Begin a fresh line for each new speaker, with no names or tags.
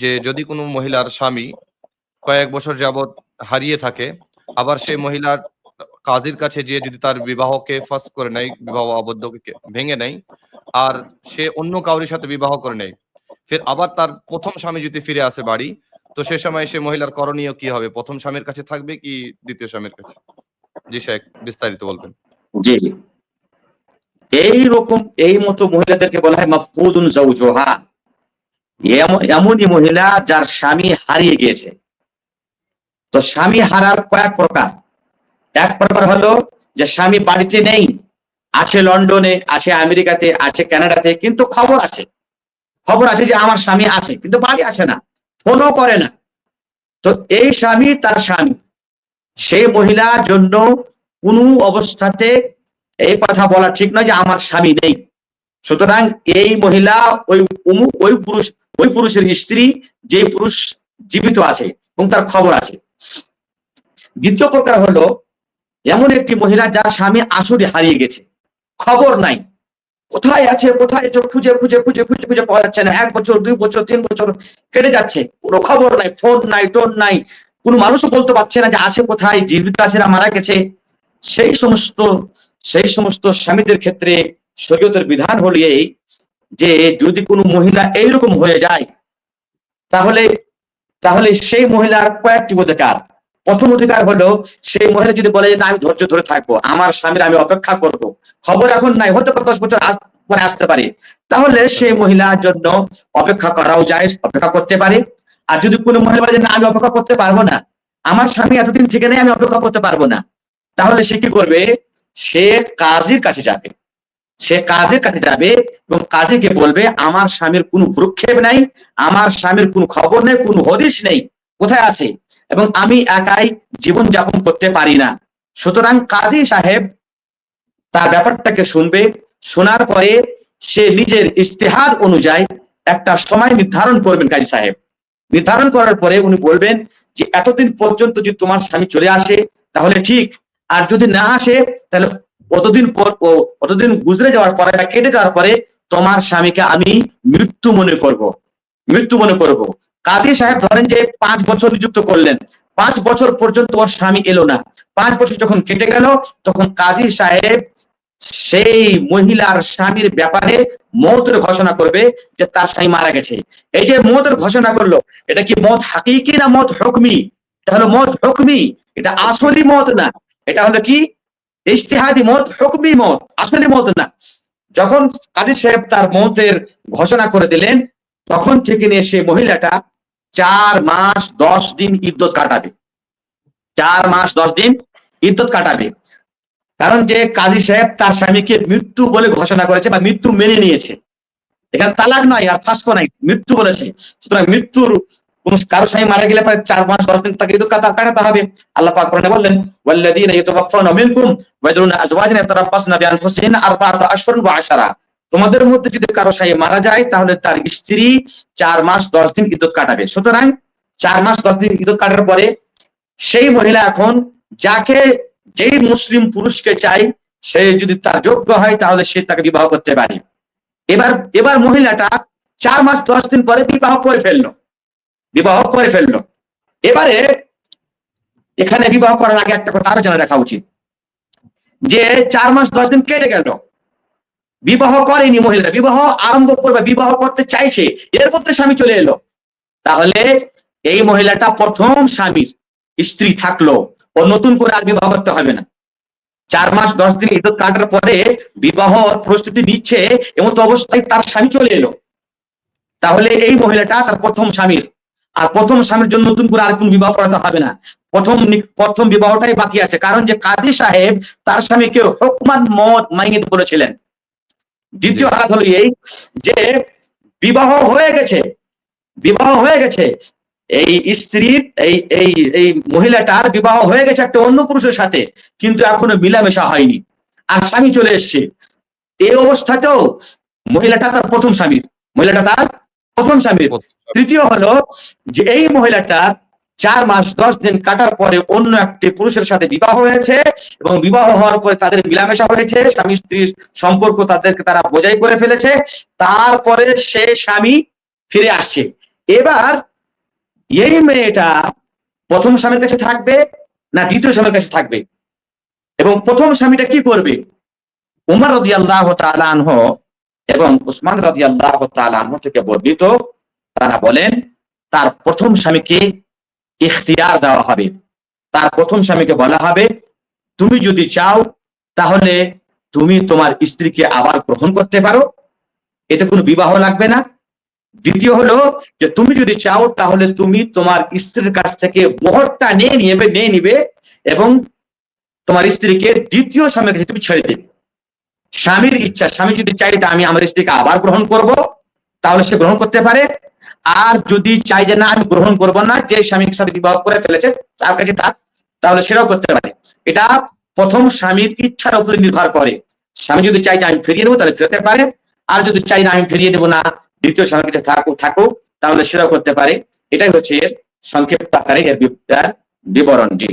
যে যদি কোনো মহিলার স্বামী কয়েক বছর যাবৎ হারিয়ে থাকে, আবার সেই মহিলার কাজীর কাছে গিয়ে যদি তার বিবাহকে ফাঁস করে নেয়, বিবাহ আবদ্ধকে ভেঙে নেয়, আর সে অন্য কাউরির সাথে বিবাহ করে নেয়, ফের আবার তার প্রথম স্বামী যদি ফিরে আসে বাড়ি, তো সে সময় সে মহিলার করণীয় কি হবে? প্রথম স্বামীর কাছে থাকবে কি দ্বিতীয় স্বামীর কাছে? জি শেখ, বিস্তারিত বলবেন।
জি এই রকম এই মতো মহিলাদেরকে বলা হয় মাফুদুন জাউজুহা। এমনই মহিলা যার স্বামী হারিয়ে গিয়েছে। তো স্বামী হারার কয়েক প্রকার। এক প্রকার হলো যে স্বামী বাড়িতে নেই, আছে লন্ডনে, আছে আমেরিকাতে, আছে কানাডাতে, কিন্তু খবর আছে। খবর আছে যে আমার স্বামী আছে, কিন্তু বাড়ি আসে না, ফোনও করে না। তো এই স্বামী তার স্বামী। সেই মহিলার জন্য কোনো অবস্থাতে এই কথা বলা ঠিক নয় যে আমার স্বামী নেই। সুতরাং এই মহিলা ওই ওই পুরুষ ওই পুরুষের স্ত্রী যে পুরুষ জীবিত আছে এবং তার খবর আছে। দ্বিতীয় প্রকার হলো, এমন একটি মহিলা যার স্বামী আসলে হারিয়ে গেছে। খবর নাই। কোথায় আছে, কোথায় খুঁজে খুঁজে খুঁজে খুঁজে খুঁজে পাওয়া যাচ্ছে না। এক বছর, দুই বছর, তিন বছর কেটে যাচ্ছে। কোনো খবর নাই, ফোন নাই, টোন নাই। কোনো মানুষও বলতে পারছে না যে আছে কোথায়, জীবিত আছে না, মারা গেছে। সেই সমস্ত সেই সমস্ত স্বামীদের ক্ষেত্রে শরীয়তের বিধান হল এই যে যদি কোনো মহিলা এইরকম হয়ে যায়, তাহলে তাহলে সেই মহিলার কয়েকটি অধিকার। প্রথম অধিকার হলো, সেই মহিলা যদি বলে যে আমি ধৈর্য ধরে থাকব, আমার স্বামীর আমি অপেক্ষা করব, খবর এখন নাই হতে পারে দশ বছর পরে আসতে পারে। তাহলে সেই মহিলার জন্য অপেক্ষা করাও যায়, অপেক্ষা করতে পারে। আর যদি কোনো মহিলা বলে যে না, আমি অপেক্ষা করতে পারব না, আমার স্বামী এতদিন থেকে নেই, আমি অপেক্ষা করতে পারব না, তাহলে সে কি করবে? সে কাজীর কাছে যাবে। সে কাজের কাছে যাবে এবং কাজীকে বলবে, আমার স্বামীর কোনো ভ্রুক্ষেপ নাই, আমার স্বামীর কোনো খবর নেই, কোনো হদিশ নেই, কোথায় আছে? এবং আমি একাই জীবন যাপন করতে পারি না। সুতরাং কাজী সাহেব তার ব্যাপারটাকে শুনবে। শোনার পরে সে নিজের ইস্তেহার অনুযায়ী একটা সময় নির্ধারণ করবেন কাজী সাহেব। নির্ধারণ করার পরে উনি বলবেন যে, এতদিন পর্যন্ত যদি তোমার স্বামী চলে আসে, তাহলে ঠিক। আর যদি না আসে, তাহলে অতদিন পর অতদিন গুজরে যাওয়ার পরে বা কেটে যাওয়ার পরে তোমার স্বামীকে আমি মৃত্যু মনে করব। মৃত্যু মনে করব। কাজী সাহেব ধরেন যে পাঁচ বছর নিযুক্ত করলেন। পাঁচ বছর পর্যন্ত ওর স্বামী এলো না। পাঁচ বছর যখন কেটে গেল, তখন কাজী সাহেব সেই মহিলার স্বামীর ব্যাপারে মতের ঘোষণা করবে যে তার স্বামী মারা গেছে। এই যে মতের ঘোষণা করল, এটা কি মত হাকিকি না মত হকমি? এটা হলো মত হকমি। এটা আসলি মত না। এটা হলো কি? ইজতিহাদি মত, হুকমি মত, আসলে মত না। যখন কাজী সাহেব তার মতের ঘোষণা করে দিলেন, তখন থেকে নিয়ে সে মহিলাটা চার মাস দশ দিন ইদ্যত কাটাবে। চার মাস দশ দিন ইদ্যত কাটাবে। কারণ যে কাজী সাহেব তার স্বামীকে মৃত্যু বলে ঘোষণা করেছে বা মৃত্যু মেনে নিয়েছে। এখানে তালাক নয় আর ফাঁসকো নাই, মৃত্যু বলেছে। সুতরাং মৃত্যুর কোন কারও স্বামী মারা গেলে প্রায় চার মাস, দশ দিন তাকে কাটাতে হবে। আল্লাহ পাক কোরআনে বললেন, ওয়াল্লাযীনা ইয়াতাওয়াফাউনা মিনকুম ওয়া ইয়াদরুনা আজওয়াজান ইয়াতারাব্বাসনা বিআনফুসিহিন্না আরবাআতা আশহুরিন ওয়া আশারা। তোমাদের মধ্যে যদি কারও স্বামী মারা যায়, তাহলে তার স্ত্রী চার মাস, দশ দিন ইদ্যত কাটাবে। সুতরাং চার মাস, দশ দিন ইদ্যত কাটার পরে সেই মহিলা এখন যাকে যেই মুসলিম পুরুষকে চাই, সে যদি তার যোগ্য হয়, তাহলে সে তাকে বিবাহ করতে পারে। এবার এবার মহিলাটা চার মাস, দশ দিন পরে বিবাহ করে ফেলল। বিবাহ করে ফেলল। এবারে এখানে বিবাহ করার আগে একটা কথা আরও জানা রাখা উচিত। যে চার মাস দশ দিন কেটে গেল। বিবাহ করেনি মহিলা বিবাহ আরম্ভ করবে, বিবাহ করতে চাইছে। এর মধ্যে স্বামী চলে এলো। তাহলে এই মহিলাটা প্রথম স্বামীর স্ত্রী থাকল। ও নতুন করে আর বিবাহ করতে হবে না। চার মাস দশ দিন ইদ্যত কাটার পরে বিবাহ প্রস্তুতি নিচ্ছে এমন তো অবস্থায় তার স্বামী চলে এলো। তাহলে এই মহিলাটা তার প্রথম স্বামীর। আর প্রথম স্বামীর জন্য নতুন করে আর কোন বিবাহ করাতে হবে না। প্রথম প্রথম বিবাহটাই বাকি আছে। কারণ যে কাজী সাহেব, তার স্বামীকে হুকমান মত মাইনে বলেছিলেন। দ্বিতীয় হাত হলো এই যে বিবাহ হয়ে গেছে, বিবাহ হয়ে গেছে, এই স্ত্রীর এই এই এই মহিলাটার বিবাহ হয়ে গেছে একটা অন্য পুরুষের সাথে, কিন্তু এখনও মিলামেশা হয়নি। আর স্বামী চলে এসছে। এই অবস্থাতেও মহিলাটা তার প্রথম স্বামীর। মহিলাটা তার প্রথম স্বামীর। তৃতীয় হলো যে এই মহিলাটা চার মাস দশ দিন কাটার পরে অন্য একটি পুরুষের সাথে বিবাহ হয়েছে এবং বিবাহ হওয়ার পরে তাদের মিলামেশা হয়েছে স্বামী স্ত্রীর সম্পর্ক তাদেরকে তারা বোঝাই করে ফেলেছে। তারপরে সে স্বামী ফিরে আসছে। এবার এই মেয়েটা প্রথম স্বামীর কাছে থাকবে না দ্বিতীয় স্বামীর কাছে থাকবে? এবং প্রথম স্বামীটা কি করবে? উমর রদি আল্লাহ তালানহ এবং উসমান তালানহ থেকে বর্ণিত, তারা বলেন, তার প্রথম স্বামীকে ইখতিয়ার দেওয়া হবে। তার প্রথম স্বামীকে বলা হবে, তুমি যদি চাও, তাহলে তুমি তোমার স্ত্রীকে আবার গ্রহণ করতে পারো। এটা কোনো বিবাহ লাগবে না। দ্বিতীয় হলো যে, তুমি যদি চাও, তাহলে তুমি তোমার স্ত্রীর কাছ থেকে বহরটা নিয়ে নিবে নিয়ে নিবে এবং তোমার স্ত্রীকে দ্বিতীয় স্বামীর কাছে তুমি ছেড়ে দেবে। স্বামীর ইচ্ছা, স্বামী যদি চাই আমি আমার স্ত্রীকে আবার গ্রহণ করব, তাহলে সে গ্রহণ করতে পারে। আর যদি চাই যে না, আমি গ্রহণ করব না, যে স্বামীর সাথে বিবাহ করে ফেলেছে, তার কাছে তার তাহলে সেটাও করতে পারে। এটা প্রথম স্বামীর ইচ্ছার উপরে নির্ভর করে। স্বামী যদি চাই যে আমি ফিরিয়ে নেব, তাহলে ফিরতে পারে। আর যদি চাই না আমি ফিরিয়ে নেব না, দ্বিতীয় স্বামীর কাছে থাকুক থাকুক, তাহলে সেটাও করতে পারে। এটাই হচ্ছে এর সংক্ষিপ্ত আকারে এর বিবরণ জি